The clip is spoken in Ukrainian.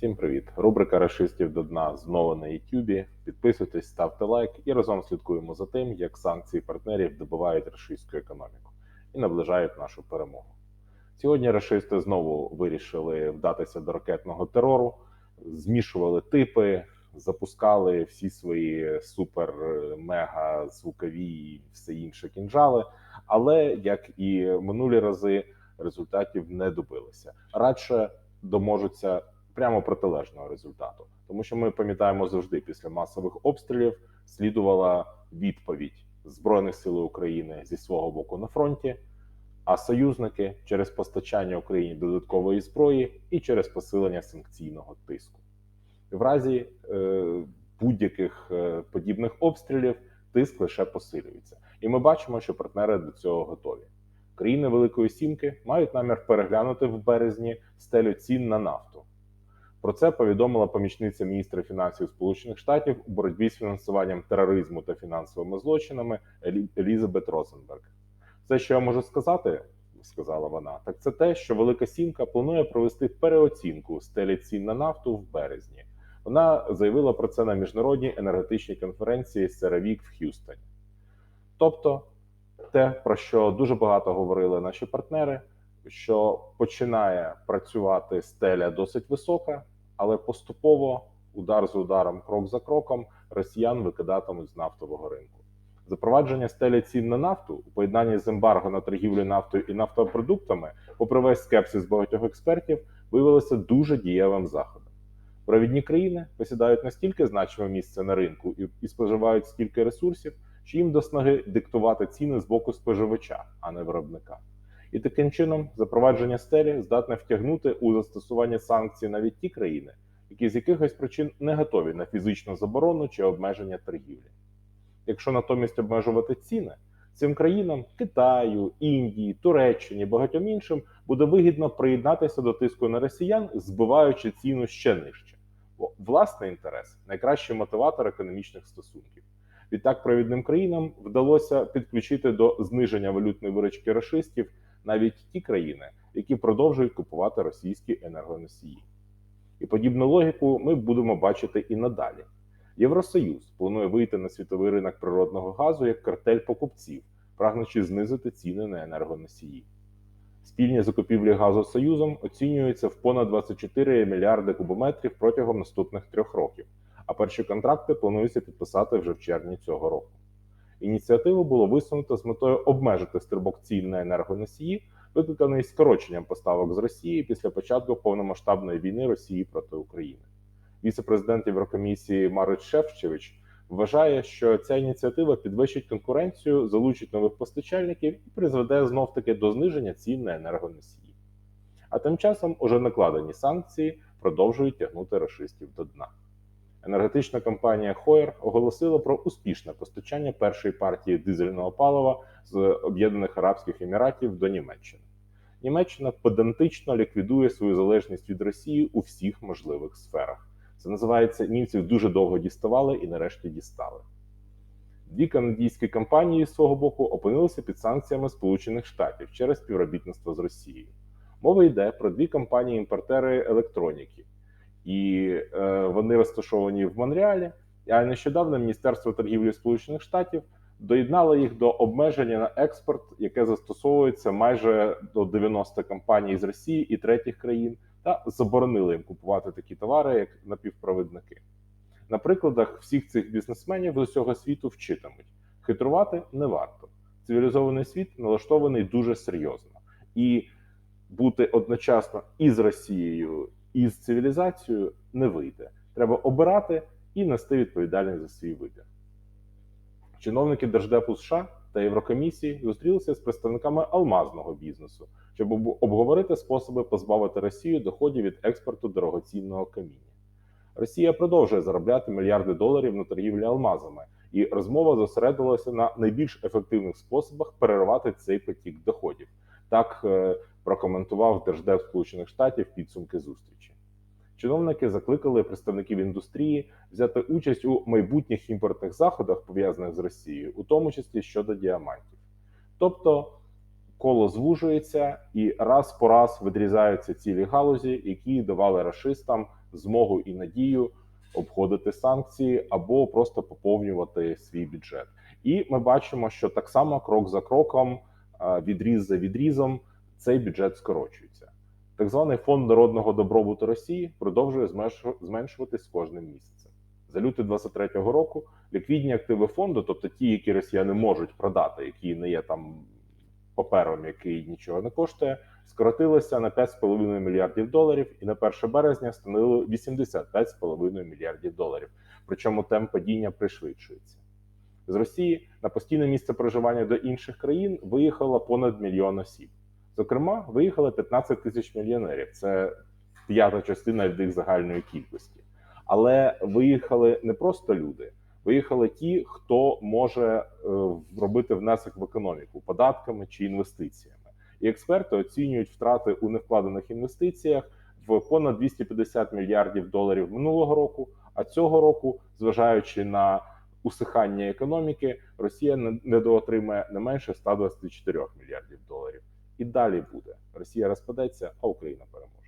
Всім привіт! Рубрика Рашистів до дна знову на Ютубі. Підписуйтесь, ставте лайк і разом слідкуємо за тим, як санкції партнерів добивають рашистську економіку і наближають нашу перемогу. Сьогодні рашисти знову вирішили вдатися до ракетного терору, змішували типи, запускали всі свої супер мега звукові і все інше кінжали. Але як і минулі рази, результатів не добилися. Радше доможуться прямо протилежного результату, тому що ми пам'ятаємо завжди після масових обстрілів слідувала відповідь збройних сил України зі свого боку на фронті. А союзники через постачання Україні додаткової зброї і через посилення санкційного тиску. В разі е, будь-яких е, подібних обстрілів тиск лише посилюється, і ми бачимо, що партнери до цього готові. Країни Великої Сімки мають намір переглянути в березні стелю цін на нафту. Про це повідомила помічниця міністра фінансів Сполучених Штатів у боротьбі з фінансуванням тероризму та фінансовими злочинами Елізабет Розенберг. Все, що я можу сказати, сказала вона, так це те, що Велика Сімка планує провести переоцінку стелі цін на нафту в березні. Вона заявила про це на міжнародній енергетичній конференції CERAVIC в Х'юстоні. Тобто, те, про що дуже багато говорили наші партнери, що починає працювати стеля досить висока, але поступово, удар за ударом, крок за кроком, росіян викидатимуть з нафтового ринку. Запровадження стелі цін на нафту у поєднанні з ембарго на торгівлю нафтою і нафтопродуктами, попри весь скепсис багатьох експертів, виявилося дуже дієвим заходом. Провідні країни посідають настільки значиме місце на ринку і споживають стільки ресурсів, що їм до снаги диктувати ціни з боку споживача, а не виробника. І таким чином запровадження стелі здатне втягнути у застосування санкцій навіть ті країни, які з якихось причин не готові на фізичну заборону чи обмеження торгівлі. Якщо натомість обмежувати ціни, цим країнам Китаю, Індії, Туреччині, багатьом іншим буде вигідно приєднатися до тиску на росіян, збиваючи ціну ще нижче. Бо власний інтерес найкращий мотиватор економічних стосунків. Відтак, провідним країнам вдалося підключити до зниження валютної виручки рашистів навіть ті країни, які продовжують купувати російські енергоносії. І подібну логіку ми будемо бачити і надалі. Євросоюз планує вийти на світовий ринок природного газу як картель покупців, прагнучи знизити ціни на енергоносії. Спільні закупівлі газу Союзом оцінюються в понад 24 мільярди кубометрів протягом наступних трьох років, а перші контракти планується підписати вже в червні цього року. Ініціативу було висунуто з метою обмежити стрибок цін на енергоносії, викликаний скороченням поставок з Росії після початку повномасштабної війни Росії проти України. Віце-президент Єврокомісії Марич Шефчевич вважає, що ця ініціатива підвищить конкуренцію, залучить нових постачальників і призведе знов таки до зниження цін на енергоносії. А тим часом уже накладені санкції продовжують тягнути рашистів до дна. Енергетична компанія Хоєр оголосила про успішне постачання першої партії дизельного палива з Об'єднаних Арабських Еміратів до Німеччини. Німеччина педантично ліквідує свою залежність від Росії у всіх можливих сферах. Це називається німців дуже довго діставали і нарешті дістали. Дві канадійські компанії з свого боку опинилися під санкціями Сполучених Штатів через співробітництво з Росією. Мова йде про дві компанії-імпортери електроніки, і е, вони розташовані в Монреалі. А нещодавно Міністерство торгівлі Сполучених Штатів доєднало їх до обмеження на експорт, яке застосовується майже до 90 компаній з Росії і третіх країн, та заборонили їм купувати такі товари, як напівпровідники. На прикладах всіх цих бізнесменів з усього світу вчитимуть: хитрувати не варто. Цивілізований світ налаштований дуже серйозно, і бути одночасно і з Росією, і з цивілізацією не вийде. Треба обирати і нести відповідальність за свій вибір. Чиновники Держдепу США та Єврокомісії зустрілися з представниками алмазного бізнесу, щоб обговорити способи позбавити Росію доходів від експорту дорогоцінного каміння. Росія продовжує заробляти мільярди доларів на торгівлі алмазами, і розмова зосередилася на найбільш ефективних способах перервати цей потік доходів. Так е, прокоментував Держдеп Сполучених Штатів підсумки зустрічі. Чиновники закликали представників індустрії взяти участь у майбутніх імпортних заходах, пов'язаних з Росією, у тому числі щодо діамантів. Тобто коло звужується і раз по раз відрізаються цілі галузі, які давали рашистам змогу і надію обходити санкції або просто поповнювати свій бюджет. І ми бачимо, що так само крок за кроком, відріз за відрізом, цей бюджет скорочується. Так званий фонд народного добробуту Росії продовжує зменшуватись з кожним місяцем. За лютий 2023 року ліквідні активи фонду, тобто ті, які росіяни можуть продати, які не є там папером, який нічого не коштує, скоротилося на 5,5 мільярдів доларів, і на 1 березня становили 85,5 мільярдів доларів. Причому темп падіння пришвидшується. З Росії на постійне місце проживання до інших країн виїхало понад мільйон осіб. Зокрема, виїхали 15 тисяч мільйонерів. Це п'ята частина від їх загальної кількості. Але виїхали не просто люди, виїхали ті, хто може е, робити внесок в економіку податками чи інвестиціями. І експерти оцінюють втрати у невкладених інвестиціях в понад 250 мільярдів доларів минулого року. А цього року, зважаючи на усихання економіки, Росія не- недоотримає не менше 124 мільярдів доларів. І далі буде Росія розпадеться, а Україна переможе.